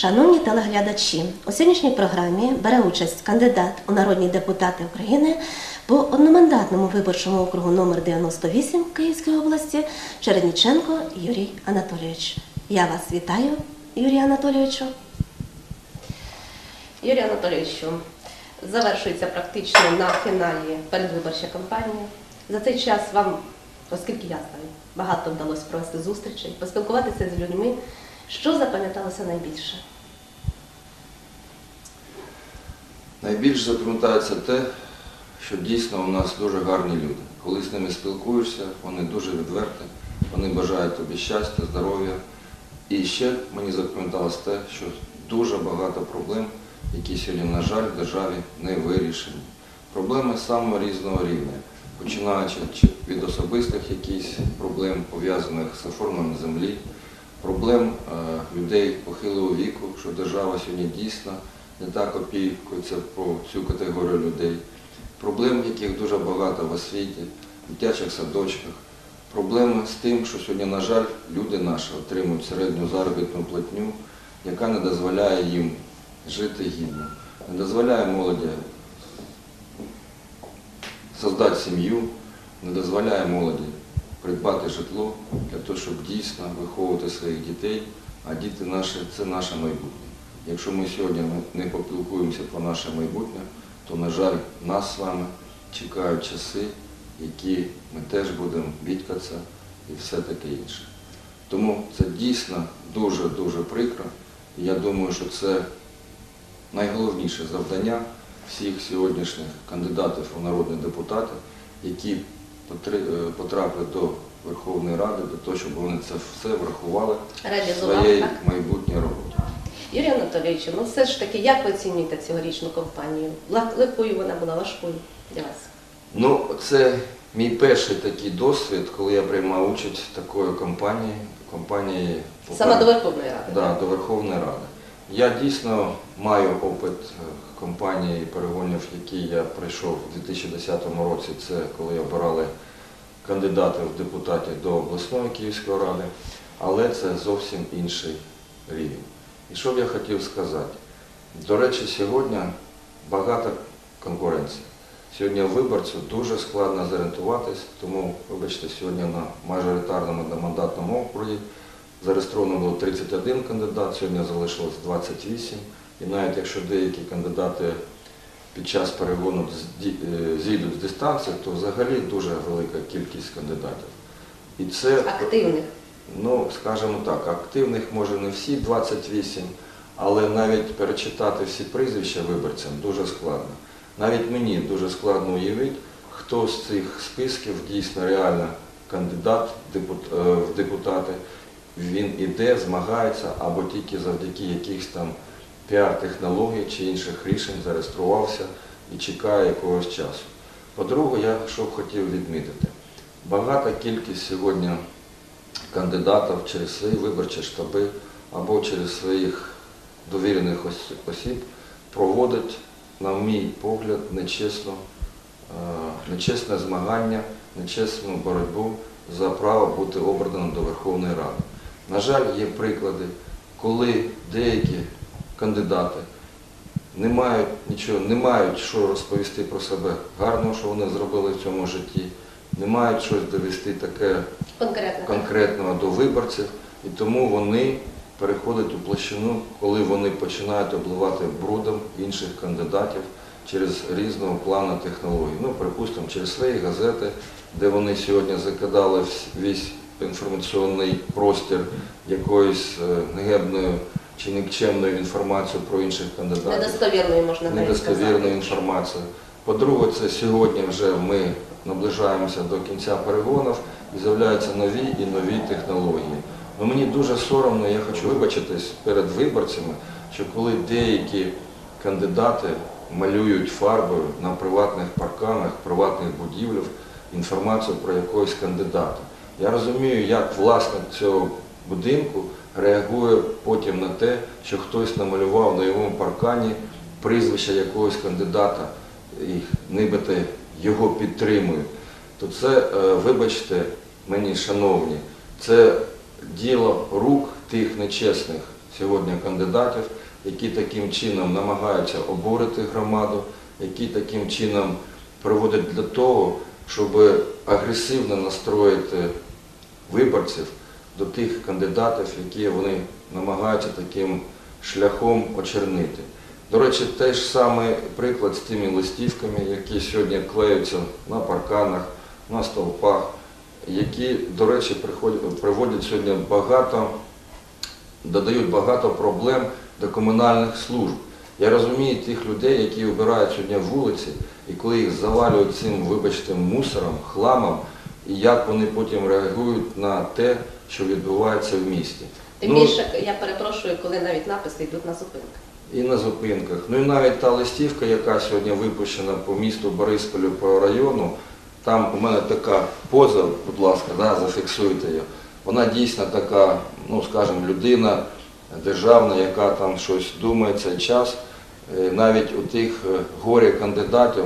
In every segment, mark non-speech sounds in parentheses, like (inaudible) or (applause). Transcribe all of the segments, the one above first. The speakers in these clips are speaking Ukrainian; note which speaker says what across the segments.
Speaker 1: Шановні телеглядачі, у сьогоднішній програмі бере участь кандидат у народні депутати України по одномандатному виборчому округу номер 98 Київської області Чередніченко Юрій Анатолійович. Я вас вітаю, Юрій Анатолійовичу. Юрій Анатолійовичу, завершується практично на фіналі передвиборча кампанія. За цей час вам, оскільки я знаю, багато вдалося провести зустрічей, поспілкуватися з людьми. Що запам'яталося найбільше?
Speaker 2: Найбільш запам'ятається те, що дійсно у нас дуже гарні люди. Коли з ними спілкуєшся, вони дуже відверті, вони бажають тобі щастя, здоров'я. І ще мені запам'яталось те, що дуже багато проблем, які сьогодні, на жаль, в державі не вирішені. Проблеми самого різного рівня, починаючи від особистих якихось проблем, пов'язаних з оформленням землі, проблем е, людей похилого віку, що держава сьогодні дійсно не так опікується про цю категорію людей, проблем, яких дуже багато в освіті, в дитячих садочках, проблеми з тим, що сьогодні, на жаль, люди наші отримують середню заробітну платню, яка не дозволяє їм жити гідно, не дозволяє молоді создати сім'ю, не дозволяє молоді придбати житло для того, щоб дійсно виховувати своїх дітей, а діти наші це наше майбутнє. Якщо ми сьогодні не попілкуємося про наше майбутнє, то, на жаль, нас з вами чекають часи, які ми теж будемо бідкатися і все таке інше. Тому це дійсно дуже-дуже прикро. Я думаю, що це найголовніше завдання всіх сьогоднішніх кандидатів у народні депутати, які е, до Верховної Ради, для того, щоб вони це все врахували в
Speaker 1: так?
Speaker 2: майбутній роботі.
Speaker 1: Юрій Анатолійович, ну все ж таки, як ви оцінюєте цьогорічну кампанію? Лег- Легкою вона була важкою для вас?
Speaker 2: Ну, це мій перший такий досвід, коли я приймав участь в такої кампанії, кампанії
Speaker 1: Саме до Верховної Ради.
Speaker 2: Да,
Speaker 1: так?
Speaker 2: до Верховної Ради. Я дійсно маю опит е, кампанії перегонів, які я пройшов у 2010 році. Це коли обирали кандидатів в депутати до обласної Київської ради, але це зовсім інший рівень. І що б я хотів сказати? До речі, сьогодні багато конкуренції. Сьогодні виборцю дуже складно зорієнтуватись, тому, вибачте, сьогодні на мажоритарному одномандатному округі зареєстровано було 31 кандидат, сьогодні залишилось 28. І навіть якщо деякі кандидати під час перегону е, зійдуть з дистанції, то взагалі дуже велика кількість кандидатів. І це
Speaker 1: Активних.
Speaker 2: Ну, скажімо так, активних може не всі 28, але навіть перечитати всі прізвища виборцям дуже складно. Навіть мені дуже складно уявити, хто з цих списків дійсно реально кандидат е, в депутати, він іде, змагається або тільки завдяки якихось там піар-технологій чи інших рішень зареєструвався і чекає якогось часу. По-друге, я що б хотів відмітити, багата кількість сьогодні кандидатів через свої виборчі штаби або через своїх довірених осіб проводить, на мій погляд, нечесно, е, нечесне змагання, нечесну боротьбу за право бути обраним до Верховної Ради. На жаль, є приклади, коли деякі кандидати не мають нічого, не мають що розповісти про себе гарного, що вони зробили в цьому житті, не мають щось довести таке
Speaker 1: Конкретно.
Speaker 2: конкретного до виборців, і тому вони переходять у площину, коли вони починають обливати брудом інших кандидатів через різного плану технологій. Ну, припустимо, через свої газети, де вони сьогодні закидали весь інформаційний простір якоюсь е, негебною чи нікчемною інформацією про інших кандидатів
Speaker 1: Недостовірною можна
Speaker 2: недостовірну
Speaker 1: сказати.
Speaker 2: По-друге, це сьогодні вже ми наближаємося до кінця перегонів і з'являються нові і нові технології. Ну, мені дуже соромно, я хочу вибачитись перед виборцями, що коли деякі кандидати малюють фарбою на приватних парканах, приватних будівлях інформацію про якогось кандидата. Я розумію, як власник цього будинку реагує потім на те, що хтось намалював на його паркані прізвище якогось кандидата і нібито його підтримують. То це, е, вибачте мені, шановні, це діло рук тих нечесних сьогодні кандидатів, які таким чином намагаються обурити громаду, які таким чином приводять для того, щоб агресивно настроїти виборців до тих кандидатів, які вони намагаються таким шляхом очернити. До речі, той ж самий приклад з тими листівками, які сьогодні клеються на парканах, на стовпах, які, до речі, приводять сьогодні багато, додають багато проблем до комунальних служб. Я розумію тих людей, які обирають сьогодні вулиці, і коли їх завалюють цим, вибачте, мусором, хламом, і як вони потім реагують на те, що відбувається в місті.
Speaker 1: Тим
Speaker 2: Ну,
Speaker 1: більше, я перепрошую, коли навіть написи йдуть на зупинках.
Speaker 2: і на зупинках. Ну і навіть та листівка, яка сьогодні випущена по місту Борисполю по району, там у мене така поза, будь ласка, да, зафіксуйте її. Вона дійсно така, ну скажімо, людина державна, яка там щось думає цей час. Е, Навіть у тих е, горі кандидатів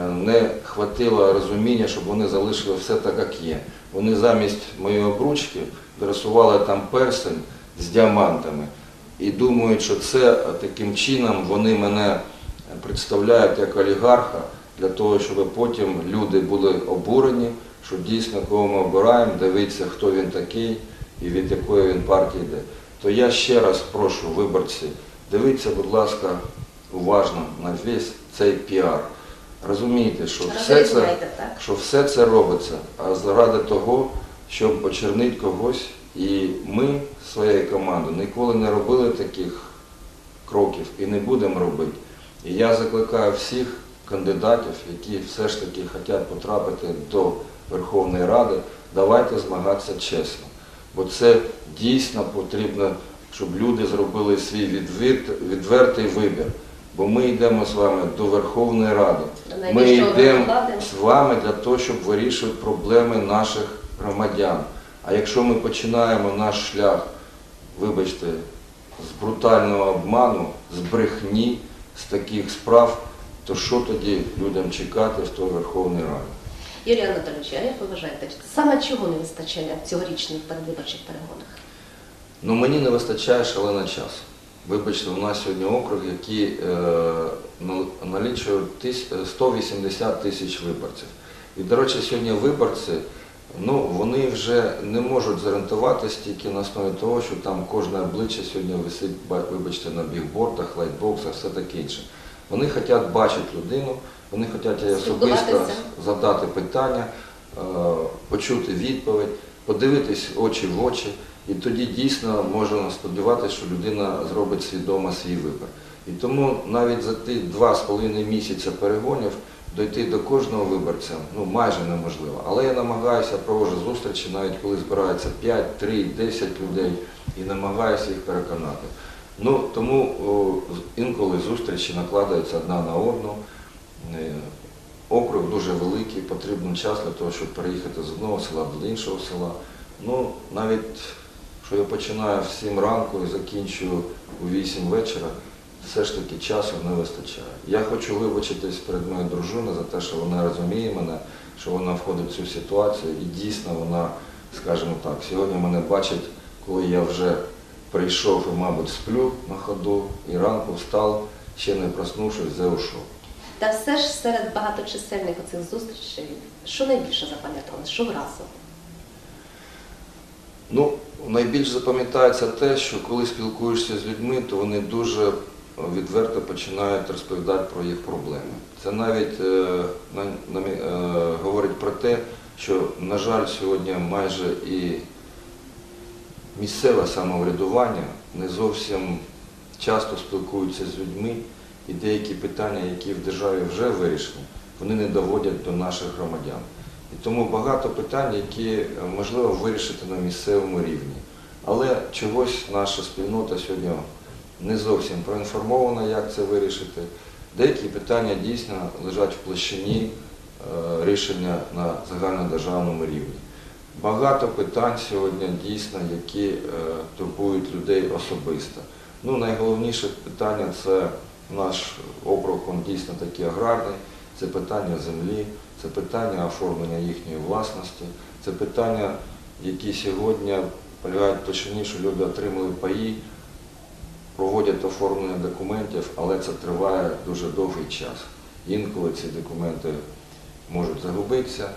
Speaker 2: не хватило розуміння, щоб вони залишили все так, як є. Вони замість моєї обручки дорисували там персень з діамантами і думають, що це е, таким чином вони мене представляють як олігарха для того, щоб потім люди були обурені, що дійсно кого ми обираємо, дивіться, хто він такий і від якої він партії йде. То я ще раз прошу виборці, дивіться, будь ласка, уважно на весь цей піар. Розумієте, що все це, що все це робиться а заради того, щоб очернити когось. І ми своєю командою ніколи не робили таких кроків і не будемо робити. І я закликаю всіх кандидатів, які все ж таки хочуть потрапити до Верховної Ради, давайте змагатися чесно. Бо це дійсно потрібно, щоб люди зробили свій відвертий вибір. Бо ми йдемо з вами до Верховної Ради. Ми йдемо з вами для того, щоб вирішувати проблеми наших громадян. А якщо ми починаємо наш шлях, вибачте, з брутального обману, з брехні, з таких справ, то що тоді людям чекати в той Верховній Раді?
Speaker 1: Юрій Анатолійович, а як ви вважаєте, саме чого не вистачає в цьогорічних передвиборчих перегонах?
Speaker 2: Ну мені не вистачає шалено часу. Вибачте, у нас сьогодні округ, який налічує е, 180 тисяч виборців. І, до речі, сьогодні виборці, ну, вони вже не можуть зорієнтуватися тільки на основі того, що там кожне обличчя сьогодні висить, вибачте, на бігбордах, лайтбоксах, все таке інше. Вони хочуть бачити людину, вони хочуть їй особисто задати питання, е, почути відповідь, подивитись очі в очі. І тоді дійсно можна сподіватися, що людина зробить свідомо свій вибір. І тому навіть за ті два з половиною місяця перегонів дойти до кожного виборця ну, майже неможливо. Але я намагаюся проводжу зустрічі, навіть коли збирається 5, 3, 10 людей, і намагаюся їх переконати. Ну, тому о, інколи зустрічі накладаються одна на одну. Е, Округ дуже великий, потрібен час для того, щоб переїхати з одного села до іншого села. Ну, навіть що я починаю в 7 ранку і закінчую у 8 вечора, все ж таки часу не вистачає. Я хочу вибачитись перед моєю дружиною за те, що вона розуміє мене, що вона входить в цю ситуацію і дійсно вона, скажімо так, сьогодні мене бачить, коли я вже прийшов і, мабуть, сплю на ходу, і ранку встав, ще не проснувшись, вже ушов.
Speaker 1: Та все ж серед багаточисельних оцих зустрічей, що найбільше запам'яталось, що вразило?
Speaker 2: Ну, найбільш запам'ятається те, що коли спілкуєшся з людьми, то вони дуже відверто починають розповідати про їх проблеми. Це навіть е, на- е, говорить про те, що, на жаль, сьогодні майже і місцеве самоврядування не зовсім часто спілкуються з людьми, і деякі питання, які в державі вже вирішені, вони не доводять до наших громадян. І тому багато питань, які е, можливо вирішити на місцевому рівні. Але чогось наша спільнота сьогодні не зовсім проінформована, як це вирішити. Деякі питання дійсно лежать в площині е, рішення на загальнодержавному рівні. Багато питань сьогодні дійсно, які е, турбують людей особисто. Ну, найголовніше питання це наш округ, він дійсно такий аграрний, це питання землі, це питання оформлення їхньої власності, це питання, які сьогодні полягають площині, що люди отримали паї, проводять оформлення документів, але це триває дуже довгий час. Інколи ці документи можуть загубитися,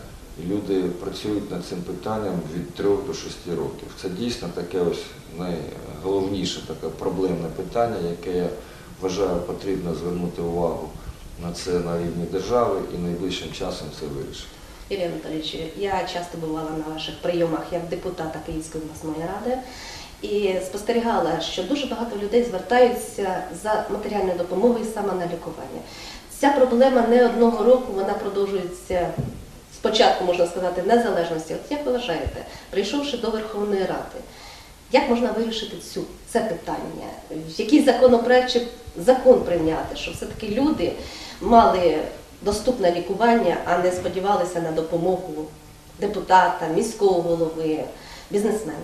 Speaker 2: і люди працюють над цим питанням від 3 до 6 років. Це дійсно таке ось найголовніше таке проблемне питання, яке я вважаю потрібно звернути увагу на це на рівні держави і найближчим часом це вирішити.
Speaker 1: Юрій Анатолійович, я часто бувала на ваших прийомах як депутата Київської обласної ради і спостерігала, що дуже багато людей звертаються за матеріальною допомогою саме на лікування. Ця проблема не одного року, вона продовжується спочатку, можна сказати, незалежності. От як ви вважаєте, прийшовши до Верховної Ради, як можна вирішити цю це питання? Який законопроект чи закон прийняти, щоб все-таки люди мали доступне лікування, а не сподівалися на допомогу депутата, міського голови, бізнесмена?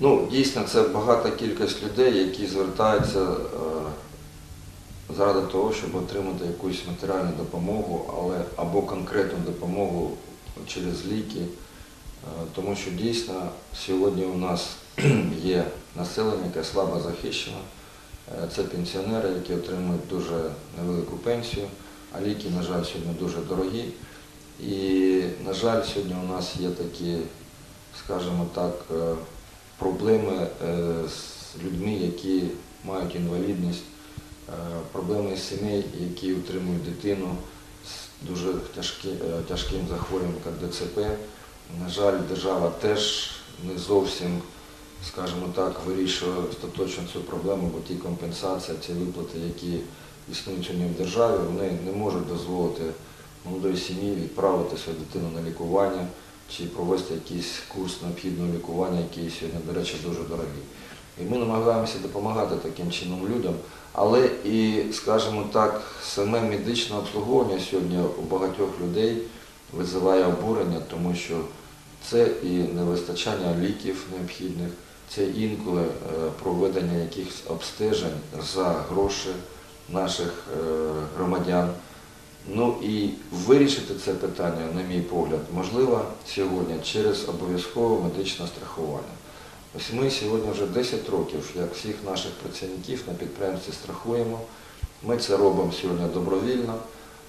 Speaker 2: Ну, дійсно, це багата кількість людей, які звертаються е, заради того, щоб отримати якусь матеріальну допомогу, але або конкретну допомогу через ліки. Е, Тому що дійсно сьогодні у нас (clears throat) є населення, яке слабо захищено. Е, Це пенсіонери, які отримують дуже невелику пенсію, а ліки, на жаль, сьогодні дуже дорогі. І, на жаль, сьогодні у нас є такі, скажімо так, е, проблеми е, з людьми, які мають інвалідність, проблеми з сімей, які утримують дитину з дуже тяжким захворюванням, як ДЦП. На жаль, держава теж не зовсім, скажімо так, вирішує остаточно цю проблему, бо ті компенсації, ці виплати, які існують сьогодні в державі, вони не можуть дозволити молодої сім'ї відправити свою дитину на лікування чи провести якийсь курс необхідного лікування, який сьогодні, до речі, дуже дорогий. І ми намагаємося допомагати таким чином людям, але і, скажімо так, саме медичне обслуговування сьогодні у багатьох людей визиває обурення, тому що це і невистачання ліків необхідних, це інколи е, проведення якихось обстежень за гроші наших е, громадян. Ну і вирішити це питання, на мій погляд, можливо сьогодні через обов'язкове медичне страхування. Ось ми сьогодні вже 10 років, як всіх наших працівників на підприємстві страхуємо. Ми це робимо сьогодні добровільно,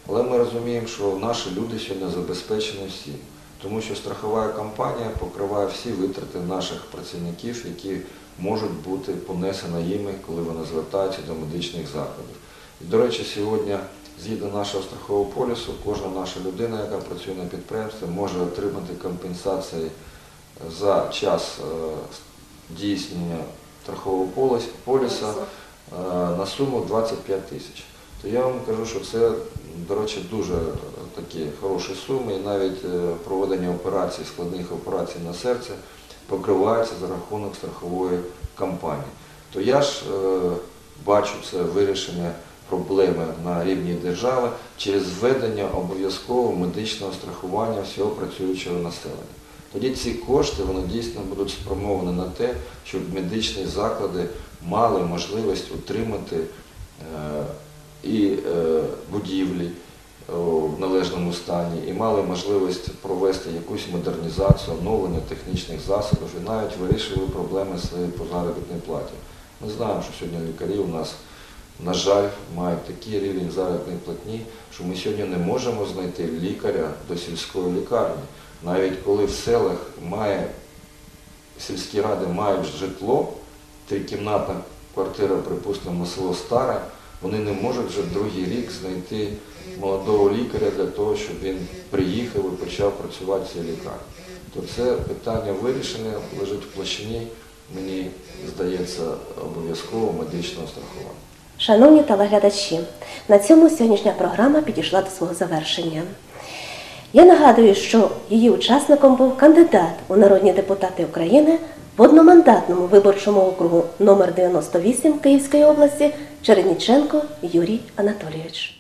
Speaker 2: але ми розуміємо, що наші люди сьогодні забезпечені всім. Тому що страхова компанія покриває всі витрати наших працівників, які можуть бути понесені їми, коли вони звертаються до медичних закладів. І, до речі, сьогодні, згідно нашого страхового полісу, кожна наша людина, яка працює на підприємстві, може отримати компенсації за час е, дійснення страхового поліса е, на суму 25 тисяч. То я вам кажу, що це, до речі, дуже такі хороші суми, і навіть е, проведення операцій, складних операцій на серце покривається за рахунок страхової компанії. То я ж е, бачу це вирішення проблеми на рівні держави через введення обов'язкового медичного страхування всього працюючого населення. Тоді ці кошти вони дійсно будуть спрямовані на те, щоб медичні заклади мали можливість утримати е, і будівлі в належному стані, і мали можливість провести якусь модернізацію, оновлення технічних засобів і навіть вирішили проблеми своєї по заробітній платі. Ми знаємо, що сьогодні лікарі у нас, на жаль, мають такий рівень заробітної платні, що ми сьогодні не можемо знайти лікаря до сільської лікарні. Навіть коли в селах має, сільські ради мають житло, трикімнатна квартира, припустимо, село Старе, вони не можуть вже другий рік знайти молодого лікаря для того, щоб він приїхав і почав працювати в цій лікарні. То це питання вирішення лежить в площині, мені здається, обов'язково медичного страхування.
Speaker 1: Шановні телеглядачі, на цьому сьогоднішня програма підійшла до свого завершення. Я нагадую, що її учасником був кандидат у народні депутати України в одномандатному виборчому округу номер 98 Київської області Чередніченко Юрій Анатолійович.